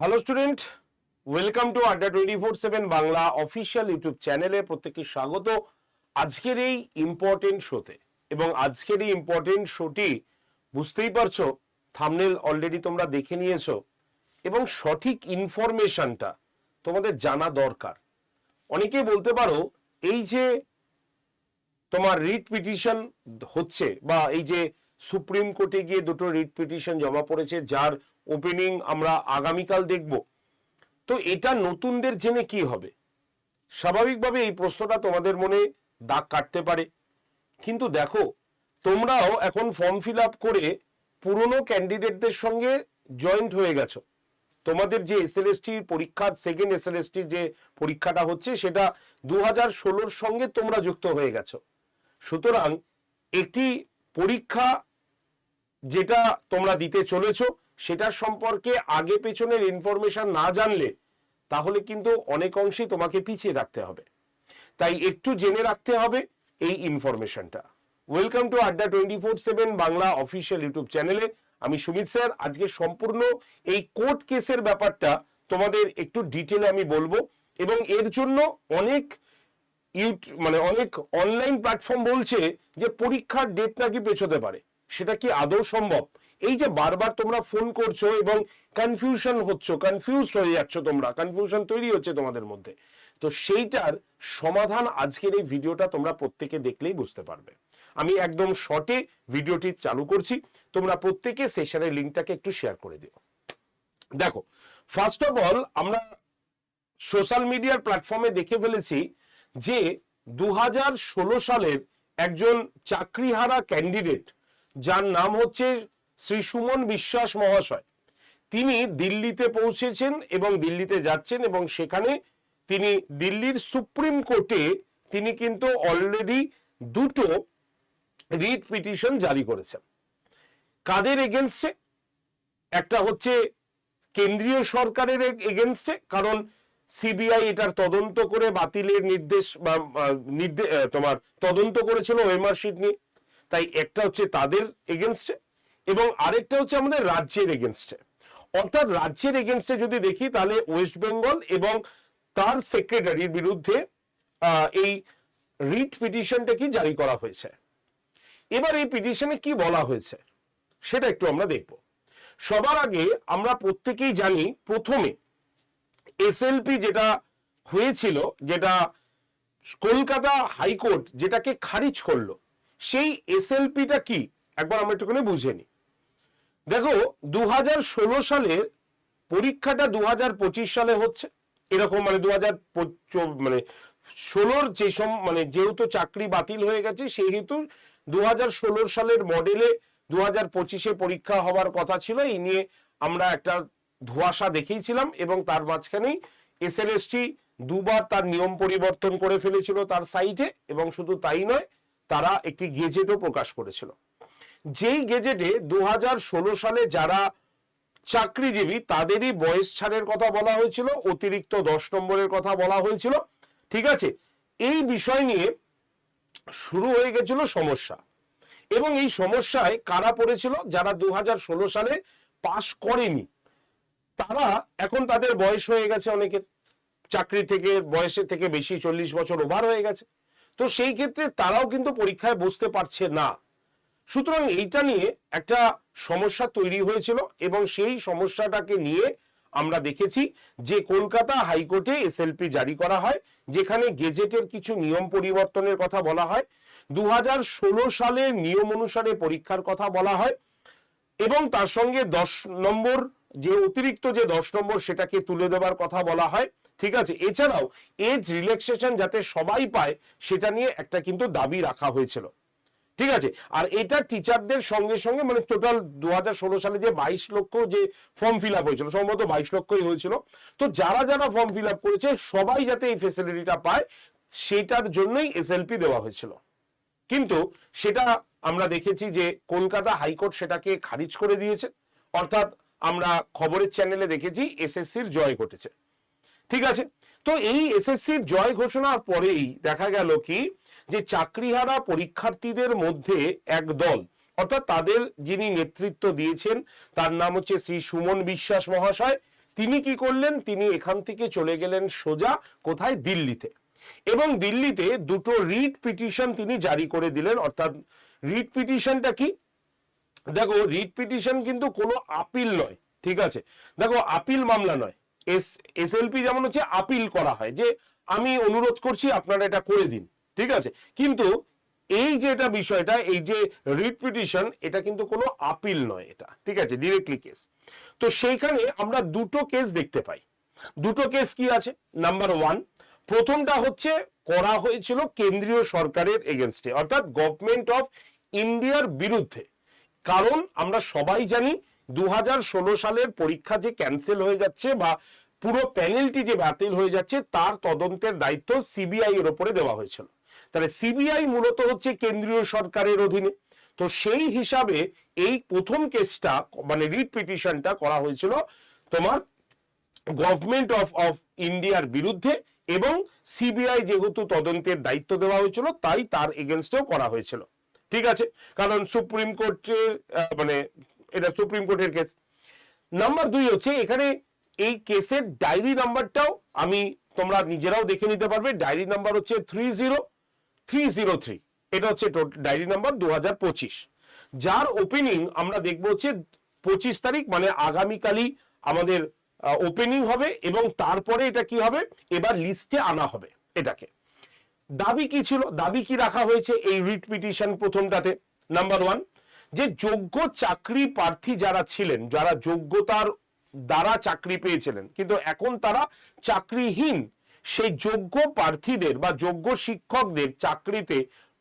Hello student welcome to Adda twenty four seven Bangla official YouTube চ্যানেলে প্রত্যেককে স্বাগত। আজকের এই ইম্পর্টেন্ট শোতে এবং আজকের এই ইম্পর্টেন্ট শোটি বুঝতেই পারছ থামনেল অলরেডি তোমরা দেখে নিয়েছো এবং সঠিক ইনফরমেশনটা তোমাদের জানা দরকার। অনেকেই বলতে পারো, এই যে তোমার রিট পিটিশন হচ্ছে বা এই যে সুপ্রিম কোর্টে গিয়ে দুটো রিট পিটিশন জমা পড়েছে, যার ওপেনিং আমরা আগামীকাল দেখব। তো এটা নতুনদের জেনে কি হবে? স্বাভাবিকভাবে এই প্রশ্নটা তোমাদের মনে দাগ কাটতে পারে। কিন্তু দেখো, তোমরাও এখন ফর্ম ফিল আপ করে পুরনো ক্যান্ডিডেটদের সঙ্গে জয়েন্ট হয়ে গেছো। তোমাদের যে এসএলএসটি পরীক্ষার সেকেন্ড এসএলএসটি যে পরীক্ষাটা হচ্ছে, সেটা দু হাজার ষোলোর সঙ্গে তোমরা যুক্ত হয়ে গেছো। সুতরাং একটি পরীক্ষা যেটা তোমরা দিতে চলেছো সেটার সম্পর্কে আগে পেছনের ইনফরমেশন না জানলে, তাহলে কিন্তু অনেক অংশেই তোমাকে পিছিয়ে রাখতে হবে। তাই একটু জেনে রাখতে হবে এই ইনফরমেশনটা welcome to Adda twenty four seven Bangla official YouTube চ্যানেলে আমি সুমিত স্যার, আজকে সম্পূর্ণ এই কোর্ট কেসের ব্যাপারটা তোমাদের একটু ডিটেলে আমি বলব এবং এর জন্য অনেক মানে অনেক অনলাইন প্ল্যাটফর্ম বলছে যে পরীক্ষার ডেট নাকি পেছোতে পারে। সেটা কি আদৌ সম্ভব? এই যে বারবার তোমরা ফোন করছ এবং কনফিউশন হচ্ছ কনফিউজড হয়ে যাচ্ছ তোমরা কনফিউশন তৈরি হচ্ছে তোমাদের মধ্যে। তো সেইটার সমাধান আজকের এই ভিডিওটা তোমরা প্রত্যেকে দেখলেই বুঝতে পারবে। আমি একদম শর্টে ভিডিওটি চালু করছি, তোমরা প্রত্যেকে সেশনের লিঙ্কটাকে একটু শেয়ার করে দিও। দেখো ফার্স্ট অফ অল আমরা সোশ্যাল মিডিয়ার প্ল্যাটফর্মে দেখে ফেলেছি যে দু হাজার ষোলো সালের একজন চাকরিহারা ক্যান্ডিডেট যার নাম হচ্ছে শ্রী সুমন বিশ্বাস মহাশয়। তিনি দিল্লিতে পৌঁছেছেন এবং দিল্লিতে যাচ্ছেন এবং সেখানে তিনি দিল্লির সুপ্রিম কোর্টে তিনি কিন্তু অলরেডি দুটো রিট পিটিশন জারি করেছেন। কাদের এগেনস্টে একটা হচ্ছে কেন্দ্রীয় সরকারের এগেনস্টে কারণ সিবিআই এটার তদন্ত করে বাতিলের নির্দেশ বা আহ, নির্দে- আহ, তোমার তদন্ত করেছিল ওএমআর শিট নিয়ে। তাই একটা হচ্ছে তাদের এগেনস্টে এবং আরেকটা হচ্ছে আমাদের রাজ্যের এগেনস্টে অর্থাৎ রাজ্যের এগেনস্টে যদি দেখি, তাহলে ওয়েস্ট বেঙ্গল এবং তার সেক্রেটারির বিরুদ্ধে এই রিট পিটিশনটা কি জারি করা হয়েছে। এবার এই পিটিশনে কি বলা হয়েছে, সেটা একটু আমরা দেখব। সবার আগে আমরা প্রত্যেকেই জানি, প্রথমে এসএলপি যেটা হয়েছিল, যেটা কলকাতা হাইকোর্ট যেটাকে খারিজ করল, সেই এসএলপিটা কি? একবার আমরা একটুখানি বুঝে নিই। দেখো দু হাজার ষোলো সালের পরীক্ষাটা দু হাজার পঁচিশ সালে হচ্ছে। এরকম মানে দু হাজার মানে ষোলোর যে সম মানে যেহেতু চাকরি বাতিল হয়ে গেছে, সেহেতু দু হাজার ষোলো সালের মডেলে দু হাজার পঁচিশে পরীক্ষা হওয়ার কথা ছিল। এই নিয়ে আমরা একটা ধোঁয়াশা দেখিয়েছিলাম এবং তার মাঝখানেই এসএলএসটি দুবার তার নিয়ম পরিবর্তন করে ফেলেছিল তার সাইটে এবং শুধু তাই নয়, তারা একটি গেজেটও প্রকাশ করেছিল। যেই গেজেটে দু হাজার ষোলো সালে যারা চাকরিজীবী, তাদেরই বয়স ছাড়ের কথা বলা হয়েছিল, অতিরিক্ত দশ নম্বরের কথা বলা হয়েছিল। ঠিক আছে? এই বিষয় নিয়ে শুরু হয়ে গেছিল সমস্যা। এবং এই সমস্যায় কারা পড়েছিল? যারা দু হাজার ষোলো সালে পাশ করেনি, তারা এখন তাদের বয়স হয়ে গেছে অনেকের। চাকরি থেকে, বয়সের থেকে বেশি, চল্লিশ বছর ওভার হয়ে গেছে। তো সেই ক্ষেত্রে তারাও কিন্তু পরীক্ষায় বসতে পারছে না। সুতরাং এইটা নিয়ে একটা সমস্যা তৈরি হয়েছিল এবং সেই সমস্যাটাকে নিয়ে আমরা দেখেছি যে কলকাতা হাইকোর্টে এসএলপি জারি করা হয়, যেখানে গেজেটের কিছু নিয়ম পরিবর্তনের কথা বলা হয় দু হাজার ষোলো সালে নিয়ম অনুসারে পরীক্ষার কথা বলা হয় এবং তার সঙ্গে দশ নম্বর, যে অতিরিক্ত যে দশ নম্বর সেটাকে তুলে দেওয়ার কথা বলা হয়। ঠিক আছে, এছাড়াও এজ রিল্যাক্সেশন যাতে সবাই পায়, সেটা নিয়ে একটা কিন্তু দাবি রাখা হয়েছিল। ঠিক আছে? আর এটা টিচারদের সঙ্গে সঙ্গে মানে টোটাল দু হাজার ষোলো সালে যে বাইশ লক্ষ যে ফর্ম ফিল আপ হয়েছিল, সম্ভবত বাইশ লক্ষই হয়েছিল। তো যারা যারা ফর্ম ফিল আপ করেছে, সবাই যাতে এই ফেসিলিটিটা পায়, সেটার জন্যই এসএলপি দেওয়া হয়েছিল। কিন্তু সেটা আমরা দেখেছি যে কলকাতা হাইকোর্ট সেটাকে খারিজ করে দিয়েছে। অর্থাৎ আমরা খবরের চ্যানেলে দেখেছি এসএসসির জয় ঘটেছে। ঠিক আছে? তো এই এসএসসির জয় ঘোষণার পরেই দেখা গেল কি, যে চাকরিহারা পরীক্ষার্থীদের মধ্যে এক দল, অর্থাৎ তাদের যিনি নেতৃত্ব দিয়েছেন, তার নাম হচ্ছে শ্রী সুমন বিশ্বাস মহাশয়, তিনি কি করলেন? তিনি এখান থেকে চলে গেলেন সোজা কোথায়? দিল্লিতে। এবং দিল্লিতে দুটো রিট পিটিশন তিনি জারি করে দিলেন, অর্থাৎ রিট পিটিশনটা কি? দেখো, রিট পিটিশন কিন্তু কোনো আপিল নয়, ঠিক আছে? দেখো, আপিল মামলা নয়। এস এসএলপি যেমন হচ্ছে আপিল করা হয়, যে আমি অনুরোধ করছি, আপনারা এটা করে দিন, ঠিক আছে? কিন্তু এই যে এটা বিষয়টা, এই যে রিট পিটিশন এটা কিন্তু কোনো আপিল নয় এটা, ঠিক আছে? ডিরেক্টলি কেস তো সেইখানে আমরা দুটো কেস দেখতে পাই। দুটো কেস কি আছে? নাম্বার ওয়ান প্রথমটা হচ্ছে, করা হয়েছিল কেন্দ্রীয় সরকারের এগেনস্টে অর্থাৎ গভর্নমেন্ট অফ ইন্ডিয়ার বিরুদ্ধে। কারণ আমরা সবাই জানি দু হাজার ষোলো সালের পরীক্ষা যে ক্যান্সেল হয়ে যাচ্ছে বা পুরো প্যানেলটি যে বাতিল হয়ে যাচ্ছে, তার তদন্তের দায়িত্ব সিবিআই এর উপরে দেওয়া হয়েছিল। তাহলে সিবিআই মূলত হচ্ছে কেন্দ্রীয় সরকারের অধীনে। তো সেই হিসাবে এই প্রথম কেসটা মানে রিট পিটিশনটা করা হয়েছিল তোমার গভর্নমেন্ট অফ অফ ইন্ডিয়ার বিরুদ্ধে এবং সিবিআই যেহেতু তদন্তের দায়িত্ব দেওয়া হয়েছিল, তাই তার এগেনস্টেও করা হয়েছিল। ঠিক আছে? কারণ সুপ্রিম কোর্টের মানে এটা সুপ্রিম কোর্টের কেস নাম্বার দুই হচ্ছে এখানে এই কেসের ডায়েরি নাম্বারটাও আমি তোমরা নিজেরাও দেখে নিতে পারবে। ডায়েরি নাম্বার হচ্ছে থ্রি এটা হচ্ছে ডায়েরি নাম্বার দু হাজার পঁচিশ। যার ওপেনিং আমরা দেখব হচ্ছে পঁচিশ তারিখ মানে আগামীকালই আমাদের ওপেনিং হবে এবং তারপরে এটা কি হবে? এবার লিস্টে আনা হবে এটাকে। দাবি কি ছিল? দাবি কি রাখা হয়েছে এই রিট পিটিশন প্রথমটাতে? নাম্বার ওয়ান যে যোগ্য চাকরি প্রার্থী যারা ছিলেন, যারা যোগ্যতার দ্বারা চাকরি পেয়েছিলেন, কিন্তু এখন তারা চাকরিহীন, সেই যোগ্য প্রার্থীদের বা যোগ্য শিক্ষকদের চাকরিতে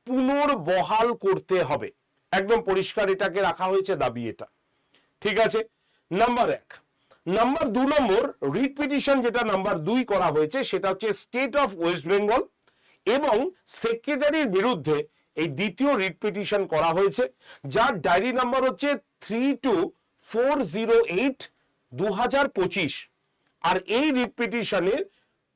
পুনর্বহাল করতে হবে। একদম পরিষ্কার এটাকে রাখা হয়েছে দাবি এটা। ঠিক আছে? নাম্বার এক। নাম্বার দু নম্বর, রিট পিটিশন যেটা নাম্বার দুই করা হয়েছে, সেটা হচ্ছে স্টেট অফ ওয়েস্ট বেঙ্গল এবং সেক্রেটারির বিরুদ্ধে এই দ্বিতীয় রিট পিটিশন করা হয়েছে, যার ডায়েরি নাম্বার হচ্ছে three two four zero eight দু হাজার পঁচিশ। আর এই রিট পিটিশনের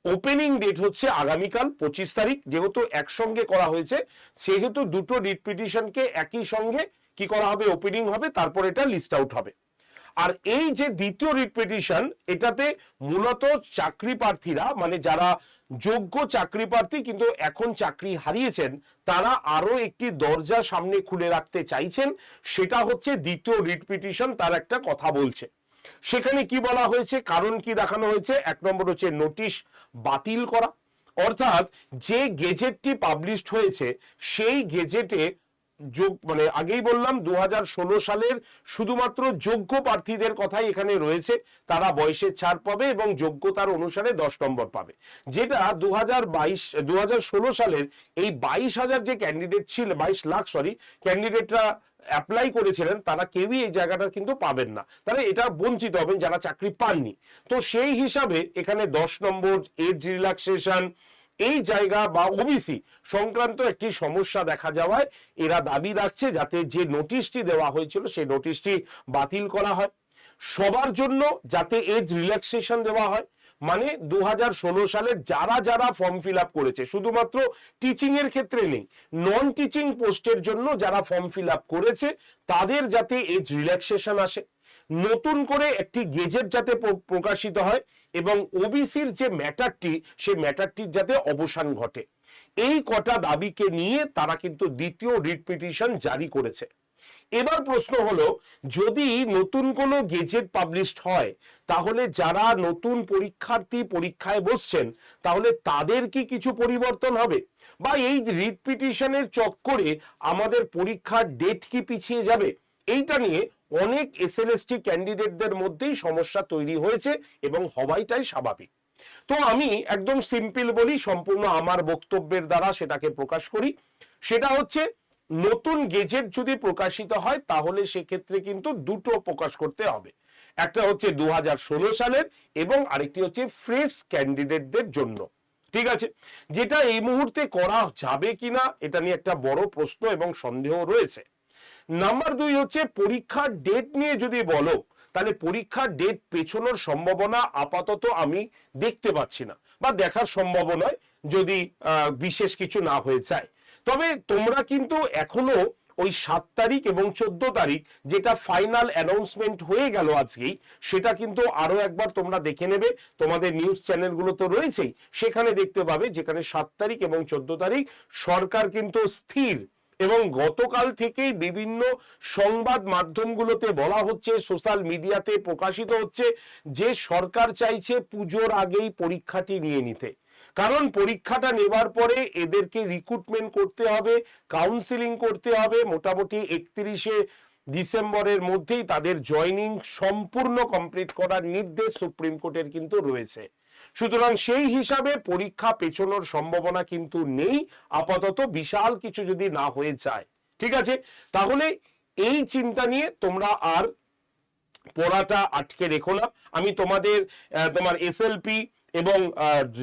ওপেনিং ডেট হচ্ছে আগামীকাল পঁচিশ তারিখ, যেহেতু একসঙ্গে করা হয়েছে, সেহেতু দুটো রিট পিটিশনকে একই সঙ্গে কি করা হবে ওপেনিং হবে, তারপর এটা লিস্ট আউট হবে। আর এই যে দ্বিতীয় রিট পিটিশন, এটাতে মূলত চাকরি প্রার্থীরা মানে যারা যোগ্য চাকরি প্রার্থী কিন্তু এখন চাকরি হারিয়েছেন, তারা আরও একটি দরজা সামনে খুলে রাখতে চাইছেন, সেটা হচ্ছে দ্বিতীয় রিট পিটিশন, তার একটা কথা বলছে। সেখানে কি বলা হয়েছে, কারণ কি দেখানো হয়েছে? এক নম্বর হচ্ছে নোটিশ বাতিল করা। অর্থাৎ যে গেজেটটি পাবলিশড হয়েছে, সেই গেজেটে যোগ মানে আগেই বললাম দু হাজার ষোলো সালের শুধুমাত্র যোগ্য প্রার্থীদের কথাই এখানে রয়েছে। তারা বয়সের ছাড় পাবে এবং যোগ্যতার অনুসারে দশ নম্বর পাবে। যেটা দু হাজার সালের এই বাইশ হাজার যে ক্যান্ডিডেট ছিল, বাইশ লাখ সরি ক্যান্ডিডেটরা অ্যাপ্লাই করেছিলেন, তারা কেউই এই জায়গাটা কিন্তু পাবেন না। তারা এটা বঞ্চিত হবেন যারা চাকরি পাননি। তো সেই হিসাবে এখানে দশ নম্বর এজ রিল্যাক্সেশন এই জায়গা বা ওবিসি সংক্রান্ত একটি সমস্যা দেখা যাওয়ায় এরা দাবি রাখছে যাতে যে নোটিশটি দেওয়া হয়েছিল সেই নোটিশটি বাতিল করা হয়। সবার জন্য যাতে এজ রিল্যাক্সেশন দেওয়া হয়। মানে দু সালের যারা যারা ফর্ম ফিল করেছে, শুধুমাত্র টিচিং এর ক্ষেত্রে নেই নন টিচিং পোস্টের জন্য যারা ফর্ম ফিল করেছে, তাদের যাতে এজ রিল্যাক্সেশন আসে। নতুন করে একটি গেজেট যাতে প্র- প্রকাশিত হয় এবং ওবিসির যে ম্যাটারটি, সেই ম্যাটারটির যাতে অবসান ঘটে। এই কটা দাবিকে নিয়ে তারা কিন্তু দ্বিতীয় রিট পিটিশন জারি করেছে। এবার প্রশ্ন হলো, যদি নতুন কোনো গেজেট পাবলিশড হয়, তাহলে যারা নতুন পরীক্ষার্থী পরীক্ষায় বসছেন, তাহলে তাদের কি কিছু পরিবর্তন হবে? বা এই রিট পিটিশনের চক্করে আমাদের পরীক্ষার ডেট কি পিছিয়ে যাবে? এইটা নিয়ে অনেক এসএলএসটি ক্যান্ডিডেটদের মধ্যেই সমস্যা তৈরি হয়েছে এবং হওয়াইটাই স্বাভাবিক। তো আমি একদম সিম্পল বলি, সম্পূর্ণ আমার বক্তব্যের দ্বারা সেটাকে প্রকাশ করি। সেটা হচ্ছে, নতুন গেজেট যদি প্রকাশিত হয়, তাহলে সেক্ষেত্রে কিন্তু দুটো প্রকাশ করতে হবে। একটা হচ্ছে দু হাজার ষোলো সালের এবং আরেকটি হচ্ছে ফ্রেশ ক্যান্ডিডেটদের জন্য। ঠিক আছে? যেটা এই মুহূর্তে করা যাবে কিনা, এটা নিয়ে একটা বড় প্রশ্ন এবং সন্দেহ রয়েছে। নাম্বার দুই হচ্ছে পরীক্ষার ডেট নিয়ে যদি বলো, তাহলে পরীক্ষার ডেট পেছনোর সম্ভাবনা আপাতত আমি দেখতে পাচ্ছি না বা দেখার সম্ভাবনায় যদি বিশেষ কিছু না হয়ে যায়। তবে তোমরা কিন্তু এখনও ওই সাত তারিখ এবং চোদ্দ তারিখ যেটা ফাইনাল অ্যানাউন্সমেন্ট হয়ে গেল আজকেই, সেটা কিন্তু আরও একবার তোমরা দেখে নেবে। তোমাদের নিউজ চ্যানেলগুলো তো রয়েছেই, সেখানে দেখতে পাবে যেখানে সাত তারিখ এবং চোদ্দ তারিখ সরকার কিন্তু স্থির এবং গতকাল থেকেই বিভিন্ন সংবাদ মাধ্যমগুলোতে বলা হচ্ছে, সোশ্যাল মিডিয়াতে প্রকাশিত হচ্ছে যে সরকার চাইছে পুজোর আগেই পরীক্ষাটি নিয়ে নিতে। কারণ পরীক্ষাটা নেবার পরে এদেরকে রিক্রুটমেন্ট করতে হবে কাউন্সিলিং করতে হবে। মোটামুটি একত্রিশে ডিসেম্বরের মধ্যেই তাদের জয়নিং সম্পূর্ণ কমপ্লিট করার নির্দেশ সুপ্রিম কোর্টের কিন্তু রয়েছে। সুতরাং সেই হিসাবে পরীক্ষা পেছনোর সম্ভাবনা কিন্তু নেই। আপাতত বিশাল কিছু যদি না হয়ে যায়, ঠিক আছে? তাহলে এই চিন্তা নিয়ে তোমরা আর পড়াটা আটকে রেখো না। আমি তোমাদের তোমার এসএলপি এবং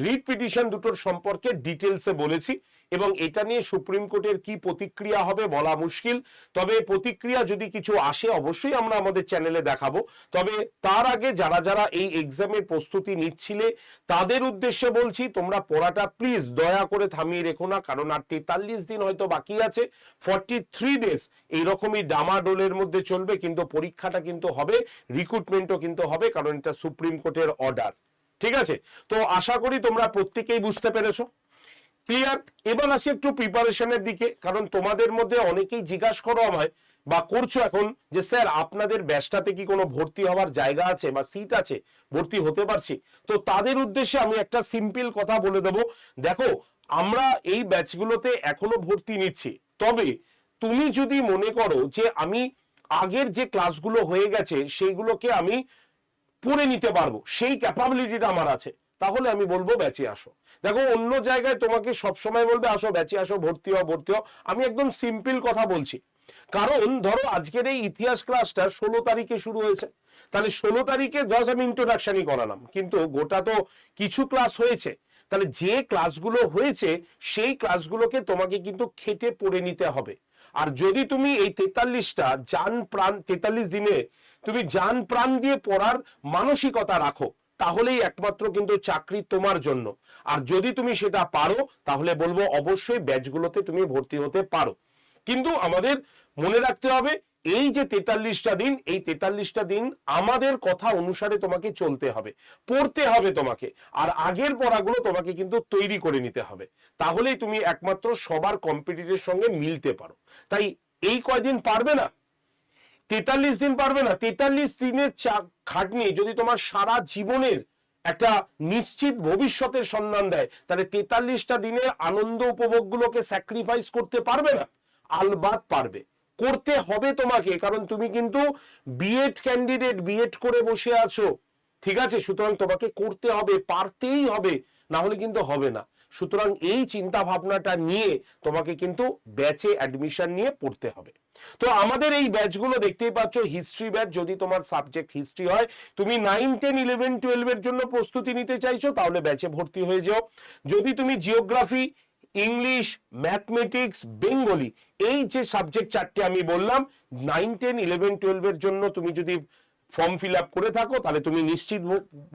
রিট পিটিশন দুটোর সম্পর্কে ডিটেলসে বলেছি। এবং এটা নিয়ে সুপ্রিম কোর্টের কি প্রতিক্রিয়া হবে বলা মুশকিল। তবে প্রতিক্রিয়া যদি কিছু আসে, অবশ্যই আমরা আমাদের চ্যানেলে দেখাবো। তবে তার আগে যারা যারা এই এক্সামের প্রস্তুতি নিচ্ছিলে, তাদের উদ্দেশ্যে বলছি, তোমরা পড়াটা প্লিজ দয়া করে থামিয়ে রেখো না, কারণ আর তেতাল্লিশ দিন হয়তো বাকি আছে ফর্টি থ্রি ডেজ এইরকমই ডামাডোলের মধ্যে চলবে, কিন্তু পরীক্ষাটা কিন্তু হবে রিক্রুটমেন্টও কিন্তু হবে, কারণ এটা সুপ্রিম কোর্টের অর্ডার ঠিক আছে? তো আশা করি তোমরা প্রত্যেকেই বুঝতে পেরেছ। ক্লিয়ার এবার আসি একটু প্রিপারেশনের দিকে, কারণ তোমাদের মধ্যে অনেকেই জিজ্ঞাসা করো আমায় বা করছ এখন যে, স্যার, আপনাদের ব্যাচটাতে কি কোনো ভর্তি হওয়ার জায়গা আছে বা সিট আছে? ভর্তি হতে পারছি? তো তাদের উদ্দেশ্যে আমি একটা সিম্পল কথা বলে দেব। দেখো, আমরা এই ব্যাচগুলোতে এখনও ভর্তি নিচ্ছি। তবে তুমি যদি মনে করো যে, আমি আগের যে ক্লাসগুলো হয়ে গেছে, সেইগুলোকে আমি পড়ে নিতে পারব। সেই ক্যাপাবিলিটিটা আমার আছে। তাহলে আমি বলব ব্যাচে আসো। দেখো, অন্য জায়গায় তোমাকে সবসময় বলবে, আসো, ব্যাচে আসো, ভর্তি হও ভর্তি হও। আমি একদম সিম্পল কথা বলছি। কারণ ধরো, আজকের এই ইতিহাস ক্লাসটা ষোলো তারিখে শুরু হয়েছে। তাহলে ষোলো তারিখে জাস্ট আমি ইন্ট্রোডাকশনই করালাম। কিন্তু গোটা তো কিছু ক্লাস হয়েছে। তাহলে যে ক্লাসগুলো হয়েছে, সেই ক্লাসগুলোকে তোমাকে কিন্তু খেটে পড়ে নিতে হবে। আর যদি তুমি এই তেতাল্লিশটা যান প্রাণ, তেতাল্লিশ দিনে তুমি যান প্রাণ দিয়ে পড়ার মানসিকতা রাখো তাহলেই একমাত্র কিন্তু চাকরি তোমার জন্য। আর যদি তুমি সেটা পারো, তাহলে বলব অবশ্যই ব্যাচগুলোতে তুমি ভর্তি হতে পারো। কিন্তু আমাদের মনে রাখতে হবে, এই যে তেতাল্লিশটা দিন, এই তেতাল্লিশটা দিন আমাদের কথা অনুসারে তোমাকে চলতে হবে, পড়তে হবে তোমাকে, আর আগের পড়াগুলো তোমাকে কিন্তু তৈরি করে নিতে হবে। তাহলেই তুমি একমাত্র সবার কম্পিটিটের সঙ্গে মিলতে পারো। তাই এই কয়দিন পারবে না? তেতাল্লিশ দিন পারবে না। তেতাল্লিশ দিনের খাটনি যদি তোমার সারা জীবনের একটা নিশ্চিত ভবিষ্যতের সন্ধান দেয়, তাহলে তেতাল্লিশটা দিনের আনন্দ উপভোগগুলোকে স্যাক্রিফাইস করতে পারবে না। আলবাত পারবে। করতে হবে তোমাকে, কারণ তুমি কিন্তু বিএড ক্যান্ডিডেট বিএড করে বসে আছো। ঠিক আছে? সুতরাং তোমাকে করতে হবে, পারতেই হবে না হলে কিন্তু হবে না। সুতরাং এই চিন্তা ভাবনাটা নিয়ে তোমাকে কিন্তু ব্যাচে অ্যাডমিশন নিয়ে পড়তে হবে। তো আমাদের এই ব্যাচগুলো দেখতেই পাচ্ছ হিস্ট্রি ব্যাচ যদি তোমার সাবজেক্ট হিস্ট্রি হয়, তুমি নাইন টেন ইলেভেন টুয়েলভের জন্য প্রস্তুতি নিতে চাইছো, তাহলে ব্যাচে ভর্তি হয়ে যাও। যদি তুমি জিওগ্রাফি ইংলিশ ম্যাথমেটিক্স বেঙ্গলি এই যে সাবজেক্ট চারটে আমি বললাম নাইন টেন ইলেভেন টুয়েলভের জন্য তুমি যদি ফর্ম ফিল আপ করে থাকো, তাহলে তুমি নিশ্চিত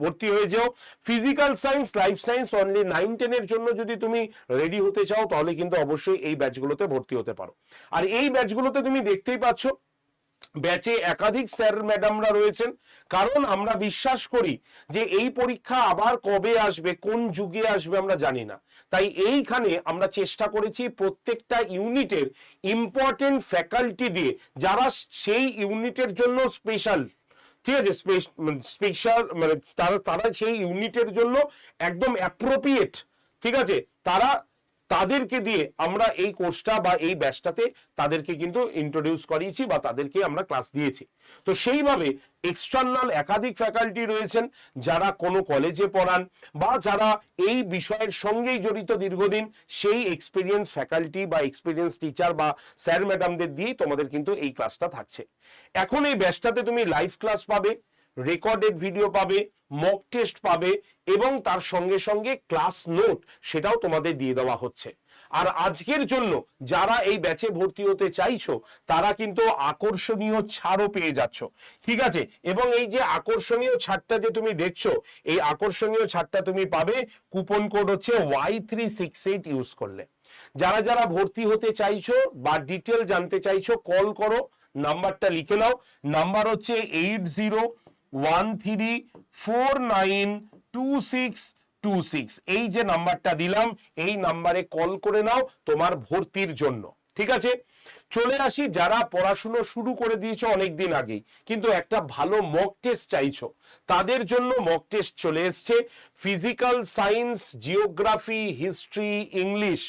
ভর্তি হয়ে যাও। Physical science life science only nine টেনের জন্য যদি তুমি রেডি হতে চাও, তাহলে কিন্তু অবশ্যই এই ব্যাচগুলোতে ভর্তি হতে পারো। আর এই ব্যাচগুলোতে তুমি দেখতেই পাচ্ছ ব্যাচে একাধিক স্যার ম্যাডামরা রয়েছেন। কারণ আমরা বিশ্বাস করি যে এই পরীক্ষা আবার কবে আসবে, কোন যুগে আসবে আমরা জানি না। তাই এইখানে আমরা চেষ্টা করেছি প্রত্যেকটা ইউনিটের ইম্পর্টেন্ট ফ্যাকাল্টি দিয়ে, যারা সেই ইউনিটের জন্য স্পেশাল ঠিক আছে স্পেশাল মানে তারা তারা সেই ইউনিটের জন্য একদম অ্যাপ্রোপ্রিয়েট ঠিক আছে? তারা তাদেরকে দিয়ে আমরা এই কোর্সটা বা এই ব্যাচটাতে তাদেরকে কিন্তু ইন্ট্রোডিউস করিয়েছি বা তাদেরকে আমরা ক্লাস দিয়েছি। তো সেইভাবে এক্সটার্নাল একাধিক ফ্যাকাল্টি রয়েছেন, যারা কোনো কলেজে পড়ান বা যারা এই বিষয়ের সঙ্গেই জড়িত দীর্ঘদিন, সেই এক্সপিরিয়েন্স ফ্যাকাল্টি বা এক্সপিরিয়েন্স টিচার বা স্যার ম্যাডামদের দিয়েই তোমাদের কিন্তু এই ক্লাসটা থাকছে। এখন এই ব্যাচটাতে তুমি লাইভ ক্লাস পাবে। রেকর্ডেড ভিডিও পাবে মক টেস্ট পাবে এবং তার সঙ্গে সঙ্গে ক্লাস নোট সেটাও তোমাদের দিয়ে দেওয়া হচ্ছে। আর আজকের জন্য যারা এই ব্যাচে ভর্তি হতে চাইছো, তারা কিন্তু আকর্ষণীয় ছাড়ও পেয়ে যাচ্ছ। ঠিক আছে? এবং এই যে আকর্ষণীয় ছাড়টা যে তুমি দেখছ, এই আকর্ষণীয় ছাড়টা তুমি পাবে কুপন কোড হচ্ছে Y three six eight use করলে। যারা যারা ভর্তি হতে চাইছো বা ডিটেল জানতে চাইছো কল করো নাম্বারটা লিখে নাও। নাম্বার হচ্ছে eight zero one three four nine two six two six এই যে নাম্বারটা দিলাম, এই নাম্বারে কল করে নাও তোমার ভর্তির জন্য। ঠিক আছে? চলে আসি, যারা পড়াশুনো শুরু করে দিয়েছ অনেকদিন আগেই, কিন্তু একটা ভালো মক টেস্ট চাইছো। তাদের জন্য মক টেস্ট চলে এসছে। Physical science geography history English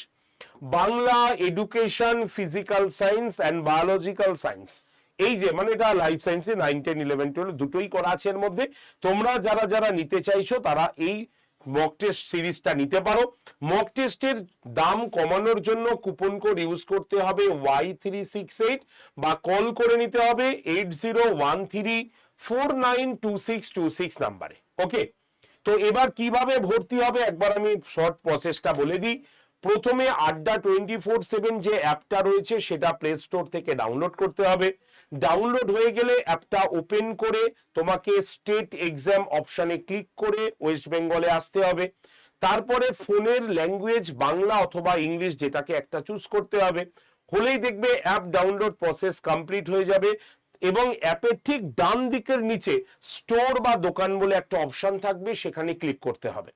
Bangla education physical science and biological science এই যে মানে এটা লাইফ সায়েন্সে নাইন টেন ইলেভেন টুয়েলভ দুটোই করা আছে এর মধ্যে। তোমরা যারা যারা নিতে চাইছো, তারা এই মক টেস্ট সিরিজটা নিতে পারো। মক টেস্টের দাম কমানোর জন্য কুপন কোড ইউজ করতে হবে ওয়াই থ্রি সিক্স এইট বা কল করে নিতে হবে eight zero one three four nine two six two six নাম্বারে ওকে তো এবার কীভাবে ভর্তি হবে? একবার আমি শর্ট প্রসেসটা বলে দিই। প্রথমে আড্ডা টোয়েন্টি ফোর সেভেন যে অ্যাপটা রয়েছে, সেটা প্লে স্টোর থেকে ডাউনলোড করতে হবে। ডাউনলোড হয়ে গেলে অ্যাপটা ওপেন করে তোমাকে স্টেট এক্সাম অপশানে ক্লিক করে ওয়েস্ট বেঙ্গলে আসতে হবে। তারপরে ফোনের ল্যাঙ্গুয়েজ বাংলা অথবা ইংলিশ যেটাকে একটা চুজ করতে হবে। হলেই দেখবে অ্যাপ ডাউনলোড প্রসেস কমপ্লিট হয়ে যাবে এবং অ্যাপের ঠিক ডান দিকের নিচে স্টোর বা দোকান বলে একটা অপশন থাকবে, সেখানে ক্লিক করতে হবে।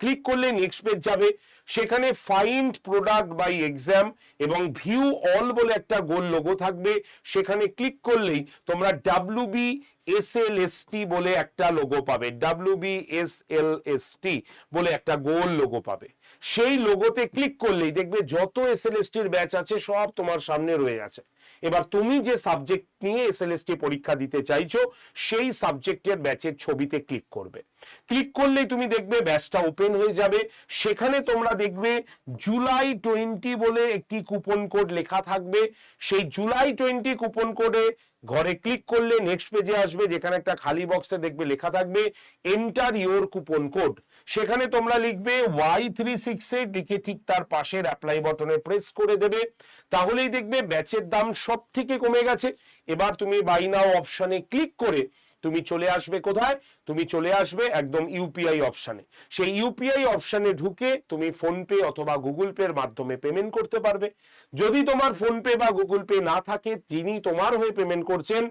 ক্লিক করলে নেক্সট পেজ যাবে। সেখানে ফাইন্ড প্রোডাক্ট বাই এক্সাম এবং ভিউ অল বলে একটা গোল লোগো থাকবে। সেখানে ক্লিক করলেই তোমরা W B S L S T বলে একটা লোগো পাবে W B S L S T বলে একটা গোল লোগো পাবে। সেই লোগোতে ক্লিক করলেই দেখবে যত এস এল এস টির ব্যাচ আছে সব তোমার সামনে রয়ে আছে এবার তুমি যে সাবজেক্ট নিয়ে এস এল এস টি পরীক্ষা দিতে চাইছো, সেই সাবজেক্টের ব্যাচের ছবিতে ক্লিক করবে। ক্লিক করলেই তুমি দেখবে ব্যাচটা ওপেন হয়ে যাবে। সেখানে তোমরা দেখবে জুলাই টোয়েন্টি বলে একটি কুপন কোড লেখা থাকবে। সেই জুলাই টোয়েন্টি কুপন কোডে ঘরে ক্লিক করলে নেক্সট পেজে আসবে, যেখানে একটা খালি বক্সে দেখবে লেখা থাকবে এন্টার ইওর কুপন কোড সেখানে তোমরা লিখবে ওয়াই থ্রি সিক্স এইট লিখে ঠিক তার পাশের অ্যাপ্লাই বটনে প্রেস করে দেবে। তাহলেই দেখবে ব্যাচের দাম সব থেকে কমে গেছে। এবার তুমি বাই নাও অপশনে ক্লিক করে তুমি চলে আসবে কোথায়? তুমি চলে আসবে একদম ইউপিআই অপশানে। সেই ইউপিআই অপশানে ঢুকে তুমি ফোন পে অথবা গুগল পের মাধ্যমে পেমেন্ট করতে পারবে। যদি তোমার ফোন পে বা গুগল পে না থাকে, যিনি তোমার হয়ে পেমেন্ট করছেন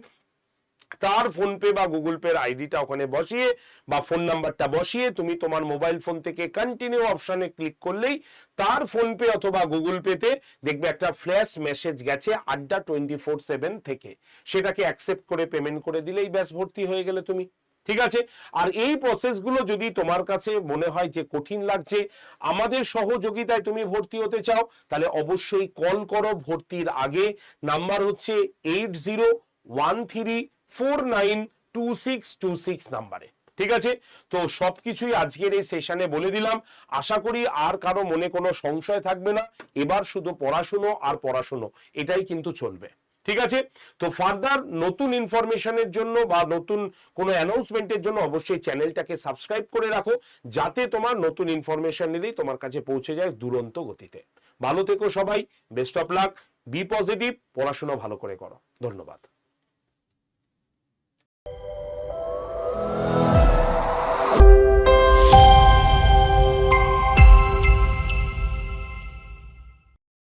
তার ফোন পে বা গুগল পের আইডিটা ওখানে বসিয়ে বা ফোন নাম্বারটা বসিয়ে তুমি তোমার মোবাইল ফোন থেকে কন্টিনিউ অপশনে ক্লিক করলেই তার ফোন পে অথবা গুগল পেতে দেখবে একটা ফ্ল্যাশ মেসেজ গেছে আড্ডা টোয়েন্টি ফোর সেভেন থেকে। সেটাকে অ্যাকসেপ্ট করে পেমেন্ট করে দিলেই ব্যাস ভর্তি হয়ে গেলে তুমি। ঠিক আছে? আর এই প্রসেসগুলো যদি তোমার কাছে মনে হয় যে কঠিন লাগছে, আমাদের সহযোগিতায় তুমি ভর্তি হতে চাও, তাহলে অবশ্যই কল করো ভর্তির আগে। নাম্বার হচ্ছে eight zero one three four nine two six two six নাম্বারে। ঠিক আছে? তো সবকিছুই আজকের এই সেশনে বলে দিলাম। আশা করি আর কারও মনে কোনো সংশয় থাকবে না। এবার শুধু পড়াশুনো আর পড়াশুনো, এটাই কিন্তু চলবে। ঠিক আছে? তো ফার্দার নতুন ইনফরমেশনের জন্য বা নতুন কোনো অ্যানাউন্সমেন্টের জন্য অবশ্যই চ্যানেলটাকে সাবস্ক্রাইব করে রাখো, যাতে তোমার নতুন ইনফরমেশন নিলেই তোমার কাছে পৌঁছে যায় দুরন্ত গতিতে। ভালো থেকো সবাই best of luck be positive পড়াশোনা ভালো করে করো। ধন্যবাদ।